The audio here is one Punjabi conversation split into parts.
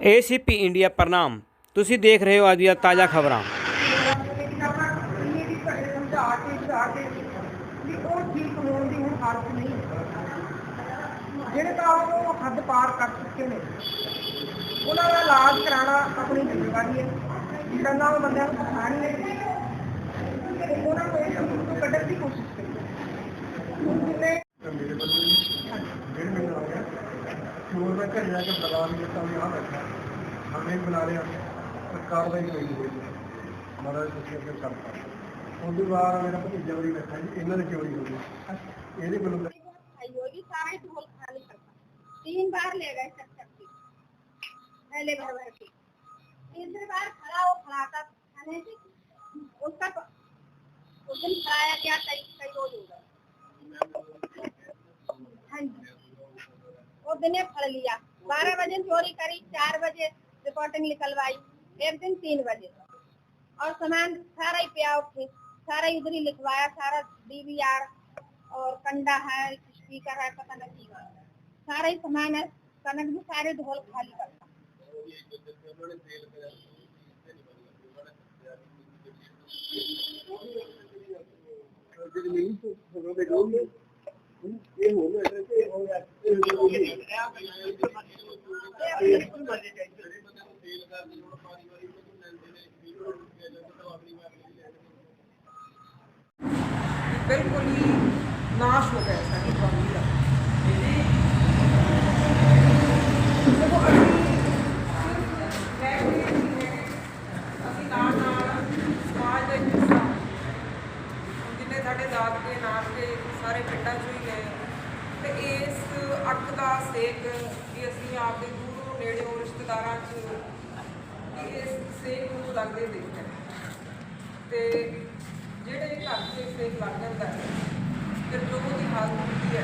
ਏਸੀਪੀ ਇੰਡੀਆ ਪ੍ਰਣਾਮ। ਤੁਸੀਂ ਦੇਖ ਰਹੇ ਹੋ ਅੱਜ ਦੀਆਂ ਤਾਜ਼ਾ ਖਬਰਾਂ। ਕੇ ਕੇ ਉਹ ਠੀਕ ਹੋਣ ਦੀ ਹੁਣ ਹਾਲਤ ਨਹੀਂ ਜਿਹੜੇ ਤਾਂ ਉਹ ਹੱਦ ਪਾਰ ਕਰ ਚੁੱਕੇ ਨੇ ਉਹਨਾਂ ਦਾ ਇਲਾਜ ਕਰਾਉਣਾ ਆਪਣੀ ਜ਼ਿੰਮੇਵਾਰੀ ਹੈ। ਜਿੱਦਾਂ ਉਹ ਬੰਦਿਆਂ ਨੂੰ ਪਛਾਣ ਨਹੀਂ ਤੇ ਉਹਨਾਂ ਨੂੰ ਇਹ ਚੀਜ਼ ਤੋਂ ਕੱਢਣ ਦੀ ਕੋਸ਼ਿਸ਼ ਕਰੀ। ਹੁਣ ਜਿੰਨੇ ਮੇਰੇ ਵੱਲੋਂ ਡੇਢ ਮਹੀਨਾ ਹੋ ਗਿਆ ਚੋਰ ਮੈਂ ਘਰੇ ਜਾ ਕੇ ਨਹੀਂ ਬੈਠਾ। ਹਮੇ ਬੁਲਾ ਲਿਆ ਪਰ ਕਾਰਵਾਈ ਕੋਈ ਨਹੀਂ ਹੋਈ ਮਹਾਰਾਜ ਤੁਸੀਂ ਅੱਗੇ ਕਰਤਾ ਉਹਦੇ ਬਾਅਦ ਮੇਰਾ ਭਤੀਜਾ ਵੀ ਬੈਠਾ ਜੀ ਇਹਨਾਂ ਦੀ ਚੋਰੀ ਹੋ ਗਈ ਇਹਦੇ ਵੱਲੋਂ ਤਾਂ योगी सारे ढोल खाली करता तीन बार ले गए सब शक्ति पहले भर भर के तीसरी बार खड़ा वो खड़ाता खाने से उसका प- उस दिन खड़ाया गया कई कई रोज होगा हाँ जी वो दिन ये फड़ लिया बारह बजे चोरी करी चार बजे रिपोर्टिंग निकलवाई एक दिन तीन बजे। और सामान सारा ही पे उठे सारा इधर ही लिखवाया सारा डीवीआर और कंडा है स्पीकर है पता नहीं सारा ही सामान है कनक भी सारे ढोल खाली कर ये हो गया ऐसे हो गया ये हो गया ਨਾਸ਼ ਹੋ ਗਿਆ ਸਾਡੀ ਕੌਮੀ ਦਾ ਦੇਖੋ ਅਸੀਂ ਸਿਰਫ ਅਸੀਂ ਨਾਲ ਨਾਲ ਸਮਾਜ ਦੇ ਹਿੱਸਾ ਜਿੰਨੇ ਸਾਡੇ ਦਾਦਕੇ ਨਾਨਕੇ ਸਾਰੇ ਪਿੰਡਾਂ ਚ ਹੀ ਗਏ ਤੇ ਇਸ ਅੱਗ ਦਾ ਸੇਕ ਵੀ ਅਸੀਂ ਆਪਦੇ ਦੂਰੋਂ ਨੇੜਿਓਂ ਰਿਸ਼ਤੇਦਾਰਾਂ 'ਚ ਇਸ ਸੇਕ ਨੂੰ ਲੱਗਦੇ ਦੇਖਿਆ ਤੇ ਜਿਹੜੇ ਘਰ 'ਚ ਸੇਕ ਲੱਗ ਜਾਂਦਾ ਹੈ ਫਿਰ ਜੋ ਉਹਦੀ ਹਾਲਤ ਹੁੰਦੀ ਹੈ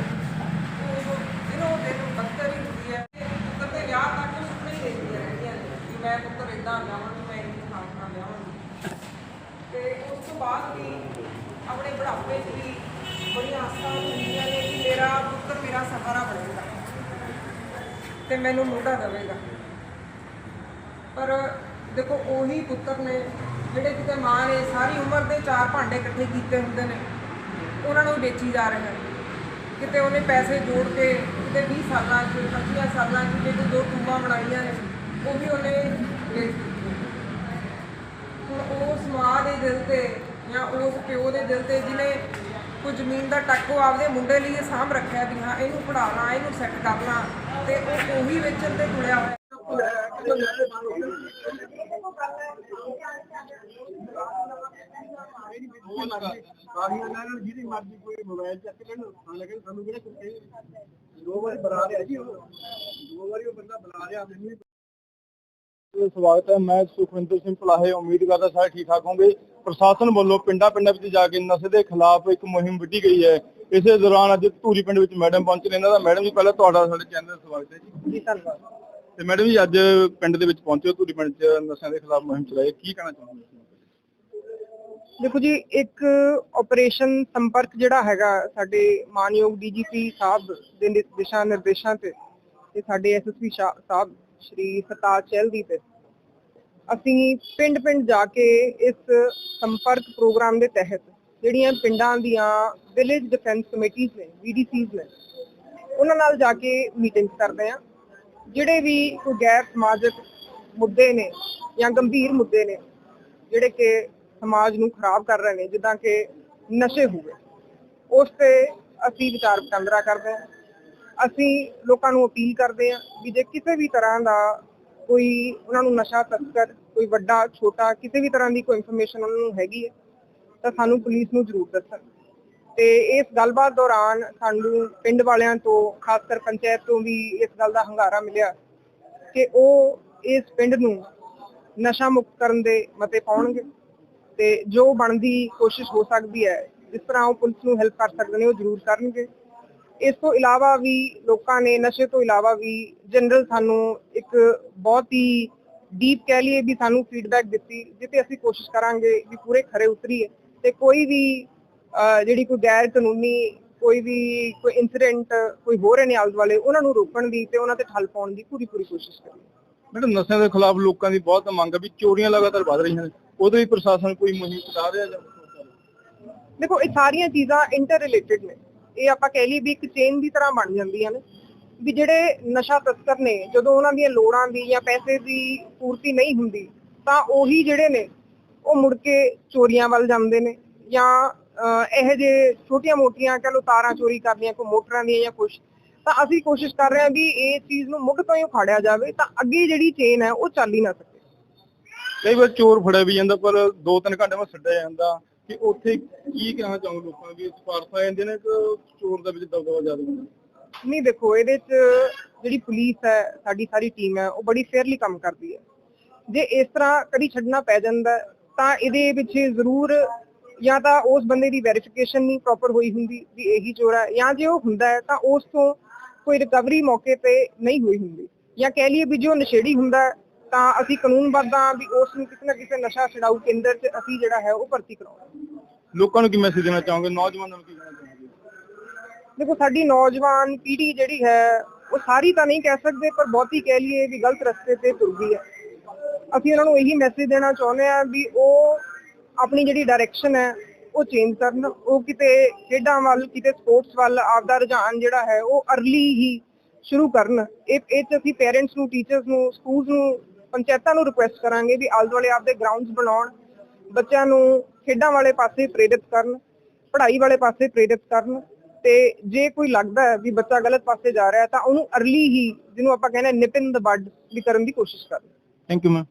ਉਹ ਦਿਨੋਂ ਦਿਨ ਬੱਤਰ ਹੀ ਹੁੰਦੀ ਹੈ। ਪੁੱਤਰ ਦੇ ਵਿਆਹ ਤੱਕ ਉਹ ਸੁਪਨੇ ਹੀ ਦੇਖਦੀਆਂ ਰਹਿੰਦੀਆਂ ਨੇ ਕਿ ਮੈਂ ਪੁੱਤਰ ਇਦਾਂ ਵਿਆਹਾਂ ਮੈਂ ਇਹ ਖਾਣਾ ਵਿਆਹਾਂਗੀ ਤੇ ਉਸ ਤੋਂ ਬਾਅਦ ਵੀ ਆਪਣੇ ਬੁਢਾਪੇ 'ਚ ਵੀ ਬੜੀਆਂ ਆਸਾਂ ਹੁੰਦੀਆਂ ਨੇ ਕਿ ਮੇਰਾ ਪੁੱਤਰ ਮੇਰਾ ਸਹਾਰਾ ਬਣੇਗਾ ਤੇ ਮੈਨੂੰ ਮੋਢਾ ਦੇਵੇਗਾ। ਪਰ ਦੇਖੋ, ਉਹੀ ਪੁੱਤਰ ਨੇ ਜਿਹੜੇ ਕਿਤੇ ਮਾਂ ਨੇ, ਸਾਰੀ ਉਮਰ ਦੇ ਚਾਰ ਭਾਂਡੇ ਇਕੱਠੇ ਕੀਤੇ ਹੁੰਦੇ ਨੇ। ਉਹਨਾਂ ਨੂੰ ਵੇਚੀ ਜਾ ਰਿਹਾ ਹਨ। ਕਿਤੇ ਉਹਨੇ ਪੈਸੇ ਜੋੜ ਕੇ ਕਿਤੇ 20 ਸਾਲਾਂ 'ਚ 25 ਸਾਲਾਂ 'ਚ ਜੇ ਦੋ ਟੂਬਾਂ ਬਣਾਈਆਂ ਨੇ, ਉਹ ਵੀ ਉਹਨੇ ਵੇਚ ਦਿੱਤੀਆਂ। ਹੁਣ ਉਸ ਮਾਂ ਦੇ ਦਿਲ ਤੇ ਜਾਂ ਉਸ ਪਿਓ ਦੇ ਦਿਲ ਤੇ ਜਿਹਨੇ ਕੋਈ ਜ਼ਮੀਨ ਦਾ ਟੱਕੋ ਆਪਦੇ ਮੁੰਡੇ ਲਈ ਇਹ ਸਾਂਭ ਰੱਖਿਆ ਵੀ ਹਾਂ, ਇਹਨੂੰ ਪੜਾਉਣਾ ਇਹਨੂੰ ਸੈੱਟ ਕਰਨਾ ਤੇ ਉਹ ਉਹੀ ਵੇਚਣ ਤੇ ਤੁਲਿਆ ਹੋਇਆ। ਆਹੀ ਉਹਨਾਂ ਨੂੰ ਜਿਹਦੀ ਮਰਜ਼ੀ ਕੋਈ ਮੋਬਾਈਲ ਚੱਕ ਲੈਣ ਹਾਂ ਲੇਕਿਨ ਸਾਨੂੰ ਕਿਹੜਾ ਕੁੱਤੇ ਦੋ ਵਾਰੀ ਬੁਲਾ ਲਿਆ ਜੀ ਉਹ। ਦੋ ਵਾਰੀ ਉਹ ਬੰਦਾ ਬੁਲਾ ਲਿਆ ਮੈਨੂੰ ਵੀ ਸਵਾਗਤ ਹੈ ਮੈਂ ਸੁਖਵਿੰਦਰ ਸਿੰਘ ਪਲਾਹੇ ਉਮੀਦ ਕਰਦਾ ਸਾਰੇ ਠੀਕ ਠਾਕ ਹੋਣਗੇ। ਪ੍ਰਸ਼ਾਸਨ ਵੱਲੋਂ ਪਿੰਡਾਂ ਪਿੰਡਾਂ ਵਿੱਚ ਜਾ ਕੇ ਨਸ਼ੇ ਦੇ ਖਿਲਾਫ ਇੱਕ ਮੁਹਿੰਮ ਵਿੱਢੀ ਗਈ ਹੈ। ਇਸੇ ਦੌਰਾਨ ਅੱਜ ਧੂਰੀ ਪਿੰਡ ਵਿੱਚ ਮੈਡਮ ਪਹੁੰਚੇ ਨੇ। ਇਹਨਾਂ ਦਾ ਮੈਡਮ ਜੀ ਪਹਿਲਾਂ ਤੁਹਾਡਾ ਸਾਡੇ ਚੈਨਲ ਤੇ ਸਵਾਗਤ ਹੈ ਜੀ। ਜੀ ਧੰਨਵਾਦ। ਤੇ ਮੈਡਮ ਜੀ ਅੱਜ ਪਿੰਡ ਦੇ ਵਿੱਚ ਪਹੁੰਚੇ ਹੋ ਧੂਰੀ ਪਿੰਡ 'ਚ ਨਸ਼ਿਆਂ ਦੇ ਖਿਲਾਫ ਮੁਹਿੰਮ ਚਲਾਈ ਕੀ ਕਹਿਣਾ ਚਾਹੁੰਦੇ ਹੋ ਦੇਖੋ ਜੀ, ਇੱਕ ਆਪਰੇਸ਼ਨ ਸੰਪਰਕ ਜਿਹੜਾ ਹੈਗਾ ਸਾਡੇ ਮਾਨਯੋਗ ਡੀਜੀਪੀ ਸਾਹਿਬ ਦੇ ਨਿ- ਦਿਸ਼ਾ ਨਿਰਦੇਸ਼ਾਂ ਤੇ ਤੇ ਸਾਡੇ ਐਸਐਸਪੀ ਸਾਹਿਬ ਸ਼੍ਰੀ ਸਤਾਜ ਚਹਿਲਦੀ ਤੇ। ਅਸੀਂ ਪਿੰਡ ਪਿੰਡ ਜਾ ਕੇ ਇਸ ਸੰਪਰਕ ਪ੍ਰੋਗਰਾਮ ਦੇ ਤਹਿਤ ਜਿਹੜੀਆਂ ਪਿੰਡਾਂ ਦੀਆਂ ਵਿਲੇਜ ਡਿਫੈਂਸ ਕਮੇਟੀਆਂ ਨੇ ਵੀਡੀਸੀਜ਼ ਨੇ, ਉਹਨਾਂ ਨਾਲ ਜਾ ਕੇ ਮੀਟਿੰਗ ਕਰਦੇ ਆ ਜਿਹੜੇ ਵੀ ਕੋਈ ਗੈਰ ਸਮਾਜਿਕ ਮੁੱਦੇ ਨੇ ਜਾਂ ਗੰਭੀਰ ਮੁੱਦੇ ਨੇ, ਜਿਹੜੇ ਕਿ ਸਮਾਜ ਨੂੰ ਖਰਾਬ ਕਰ ਰਹੇ ਨੇ, ਜਿੱਦਾਂ ਕਿ ਨਸ਼ੇ ਹੋ ਉਸ ਤੇ ਅਸੀਂ ਵਿਚਾਰ ਵਟਾਂਦਰਾ ਕਰਦੇ ਹਾਂ। ਅਸੀਂ ਲੋਕਾਂ ਨੂੰ ਅਪੀਲ ਕਰਦੇ ਹਾਂ ਵੀ ਜੇ ਕਿਸੇ ਵੀ ਤਰ੍ਹਾਂ ਦਾ ਕੋਈ ਉਹਨਾਂ ਨੂੰ ਨਸ਼ਾ ਤਸਕਰ, ਕੋਈ ਵੱਡਾ, ਛੋਟਾ, ਕਿਸੇ ਵੀ ਤਰ੍ਹਾਂ ਦੀ ਕੋਈ ਇਨਫੋਰਮੇਸ਼ਨ ਉਹਨਾਂ ਨੂੰ ਹੈਗੀ ਹੈ, ਤਾਂ ਸਾਨੂੰ ਪੁਲਿਸ ਨੂੰ ਜ਼ਰੂਰ ਦੱਸਣ। ਤੇ ਇਸ ਗੱਲਬਾਤ ਦੌਰਾਨ ਸਾਨੂੰ ਪਿੰਡ ਵਾਲਿਆਂ ਤੋਂ ਖਾਸ ਕਰ ਪੰਚਾਇਤ ਤੋਂ ਵੀ ਇਸ ਗੱਲ ਦਾ ਹੰਗਾਰਾ ਮਿਲਿਆ ਕਿ ਉਹ ਇਸ ਪਿੰਡ ਨੂੰ ਨਸ਼ਾ ਮੁਕਤ ਕਰਨ ਦੇ ਮਤੇ ਪਾਉਣਗੇ। ਤੇ ਜੋ ਬਣਦੀ ਕੋਸ਼ਿਸ਼ ਹੋ ਸਕਦੀ ਹੈ, ਜਿਸ ਤਰ੍ਹਾਂ ਉਹ ਪੁਲਿਸ ਨੂੰ ਹੈਲਪ ਕਰ ਸਕਦੇ ਨੇ, ਉਹ ਜ਼ਰੂਰ ਕਰਨਗੇ। ਇਸ ਤੋਂ ਇਲਾਵਾ ਵੀ ਲੋਕਾਂ ਨੇ ਨਸ਼ੇ ਤੋਂ ਇਲਾਵਾ ਵੀ ਜਨਰਲ ਸਾਨੂੰ ਇੱਕ ਬਹੁਤ ਹੀ ਡੀਪ ਕਹਿ ਲਈਏ ਵੀ ਸਾਨੂੰ ਫੀਡਬੈਕ ਦਿੱਤੀ ਜਿੱਤੇ ਅਸੀਂ ਕੋਸ਼ਿਸ਼ ਕਰਾਂਗੇ ਵੀ ਪੂਰੇ ਖਰੇ ਉਤਰੀਏ ਤੇ ਕੋਈ ਵੀ ਜਿਹੜੀ ਕੋਈ ਗੈਰ ਕਾਨੂੰਨੀ ਕੋਈ ਵੀ, ਕੋਈ ਇਨਸੀਡੈਂਟ ਕੋਈ ਹੋ ਰਹੇ ਨੇ ਆਲੇ ਦੁਆਲੇ ਉਹਨਾਂ ਨੂੰ ਰੋਕਣ ਦੀ ਤੇ ਉਹਨਾਂ ਤੇ ਠੱਲ ਪਾਉਣ ਦੀ ਪੂਰੀ ਪੂਰੀ ਕੋਸ਼ਿਸ਼ ਕਰੀਏ। ਮੈਡਮ, ਨਸ਼ਿਆਂ ਦੇ ਖਿਲਾਫ ਲੋਕਾਂ ਦੀ ਬਹੁਤ ਮੰਗ ਹੈ ਵੀ ਚੋਰੀਆਂ ਲਗਾਤਾਰ ਵੱਧ ਰਹੀਆਂ ਨੇ। ਉਹਦੇ ਲਈ ਪ੍ਰਸ਼ਾਸਨ ਕੋਈ ਮੁਹਿੰਮ ਚਲਾ ਰਿਹਾ ਜਾਂ ਦੇਖੋ ਇਹ ਸਾਰੀਆਂ ਚੀਜ਼ਾਂ ਇੰਟਰ ਰਿਲੇਟਡ ਨੇ। ਇਹ ਆਪਾਂ ਕਹਿ ਲਈਏ ਵੀ ਇੱਕ ਚੇਨ ਦੀ ਤਰ੍ਹਾਂ ਬਣ ਜਾਂਦੀਆਂ ਨੇ। ਵੀ ਜਿਹੜੇ ਨਸ਼ਾ ਤਸਕਰ ਨੇ ਜਦੋਂ ਉਹਨਾਂ ਦੀਆਂ ਲੋੜਾਂ ਦੀ ਜਾਂ ਪੈਸੇ ਦੀ ਪੂਰਤੀ ਨਹੀਂ ਹੁੰਦੀ ਤਾਂ ਉਹੀ ਜਿਹੜੇ ਨੇ ਉਹ ਮੁੜ ਕੇ ਚੋਰੀਆਂ ਵੱਲ ਜਾਂਦੇ ਨੇ ਜਾਂ ਅਹ, ਇਹੋ ਜਿਹੇ ਛੋਟੀਆਂ-ਮੋਟੀਆਂ ਕਹ ਲੋ ਤਾਰਾਂ ਚੋਰੀ ਕਰਨੀਆਂ ਕੋਈ ਮੋਟਰਾਂ ਦੀਆਂ ਜਾਂ ਕੁਝ ਤਾਂ ਅਸੀਂ ਕੋਸ਼ਿਸ਼ ਕਰ ਰਹੇ ਹਾਂ ਵੀ ਇਹ ਚੀਜ਼ ਨੂੰ ਮੁੱਢ ਤੋਂ ਹੀ ਉਖਾੜਿਆ ਜਾਵੇ ਤਾਂ ਅੱਗੇ ਜਿਹੜੀ ਚੇਨ ਹੈ ਉਹ ਚੱਲ ਹੀ ਨਾ ਸਕੇ। ਕਈ ਵਾਰ ਚੋਰ ਫੜਿਆ ਵੀ ਜਾਂਦਾ, ਪਰ 2-3 ਘੰਟੇ ਬਾਅਦ ਛੱਡਿਆ ਜਾਂਦਾ ਕਿ ਉੱਥੇ ਕੀ ਕਹਿਣਾ ਚਾਹੋਗੇ ਲੋਕਾਂ ਵੀ ਸਪਾਰਸ ਆ ਜਾਂਦੇ ਨੇ ਕਿ ਚੋਰ ਦੇ ਵਿੱਚ ਦਬਦਬਾ ਜ਼ਿਆਦਾ ਹੁੰਦਾ? ਨਹੀਂ ਦੇਖੋ, ਇਹਦੇ ਚ ਜਿਹੜੀ ਪੁਲਿਸ ਹੈ, ਸਾਡੀ ਸਾਰੀ ਟੀਮ ਹੈ, ਉਹ ਬੜੀ ਫੇਅਰਲੀ ਕੰਮ ਕਰਦੀ ਹੈ। ਜੇ ਇਸ ਤਰ੍ਹਾਂ ਕਦੀ ਛੱਡਣਾ ਪੈ ਜਾਂਦਾ, ਤਾਂ ਇਹਦੇ ਪਿੱਛੇ ਜ਼ਰੂਰ ਜਾਂ ਤਾਂ ਉਸ ਬੰਦੇ ਦੀ ਵੈਰੀਫਿਕੇਸ਼ਨ ਨਹੀਂ ਪ੍ਰੋਪਰ ਹੋਈ ਹੁੰਦੀ ਵੀ ਇਹੀ ਚੋਰ ਹੈ, ਜਾਂ ਜੇ ਉਹ ਹੁੰਦਾ ਹੈ, ਤਾਂ ਉਸ ਤੋਂ ਕੋਈ ਰਿਕਵਰੀ ਮੌਕੇ ਤੇ ਨਹੀਂ ਹੋਈ ਹੁੰਦੀ। ਜਾਂ ਕਹਿ ਲਈਏ ਵੀ ਜੋ ਨਸ਼ੇੜੀ ਹੁੰਦਾ ਤਾਂ ਅਸੀਂ ਕਾਨੂੰਨਬੱਧ ਹਾਂ ਵੀ ਉਸ ਨੂੰ ਕਿਸੇ ਨਾ ਕਿਸੇ ਨਸ਼ਾ ਛਡਾਊ ਕੇਂਦਰ 'ਚ ਅਸੀਂ ਜਿਹੜਾ ਹੈ ਉਹ ਭਰਤੀ ਕਰਾਉਣਾ। ਲੋਕਾਂ ਨੂੰ ਕੀ ਮੈਸੇਜ ਦੇਣਾ ਚਾਹੋਗੇ? ਨੌਜਵਾਨਾਂ ਨੂੰ ਕੀ ਕਹਿਣਾ ਚਾਹੋਗੇ? ਦੇਖੋ ਸਾਡੀ ਨੌਜਵਾਨ ਪੀੜ੍ਹੀ ਜਿਹੜੀ ਹੈ ਉਹ ਸਾਰੀ ਤਾਂ ਨਹੀਂ ਕਹਿ ਸਕਦੇ ਪਰ ਬਹੁਤੀ ਕਹਿ ਲਈਏ ਵੀ ਗਲਤ ਰਸਤੇ ਤੇ ਤੁਰ ਗਈ ਹੈ। ਅਸੀਂ ਉਹਨਾਂ ਨੂੰ ਇਹੀ ਮੈਸੇਜ ਦੇਣਾ ਚਾਹੁੰਦੇ ਆ ਵੀ ਉਹ ਆਪਣੀ ਜਿਹੜੀ ਡਾਇਰੈਕਸ਼ਨ ਹੈ ਉਹ ਚੇਂਜ ਕਰਨ। ਉਹ ਕਿਤੇ ਖੇਡਾਂ ਵੱਲ ਕਿਤੇ ਸਪੋਰਟਸ ਵੱਲ ਆਪਦਾ ਰੁਝਾਨ ਜਿਹੜਾ ਹੈ ਉਹ ਅਰਲੀ ਹੀ ਸ਼ੁਰੂ ਕਰਨ। ਇਹ ਇਹ 'ਚ ਅਸੀਂ ਪੇਰੈਂਟਸ ਨੂੰ ਟੀਚਰਸ ਨੂੰ ਸਕੂਲਸ ਨੂੰ ਪੰਚਾਇਤਾਂ ਨੂੰ ਰਿਕੁਐਸਟ ਕਰਾਂਗੇ ਵੀ ਆਲੇ ਦੁਆਲੇ ਆਪਦੇ ਗਰਾਊਂਡਸ ਬਣਾਉਣ ਬੱਚਿਆਂ ਨੂੰ ਖੇਡਾਂ ਵਾਲੇ ਪਾਸੇ ਪ੍ਰੇਰਿਤ ਕਰਨ ਪੜ੍ਹਾਈ ਵਾਲੇ ਪਾਸੇ ਪ੍ਰੇਰਿਤ ਕਰਨ ਤੇ ਜੇ ਕੋਈ ਲੱਗਦਾ ਹੈ ਵੀ ਬੱਚਾ ਗਲਤ ਪਾਸੇ ਜਾ ਰਿਹਾ ਤਾਂ ਉਹਨੂੰ ਅਰਲੀ ਹੀ ਜਿਹਨੂੰ ਆਪਾਂ ਕਹਿੰਦੇ ਨਿਪਿਨ ਦ ਬੱਡ ਵੀ ਕਰਨ ਦੀ ਕੋਸ਼ਿਸ਼ ਕਰਨ ਥੈਂਕ ਯੂ ਮੈਮ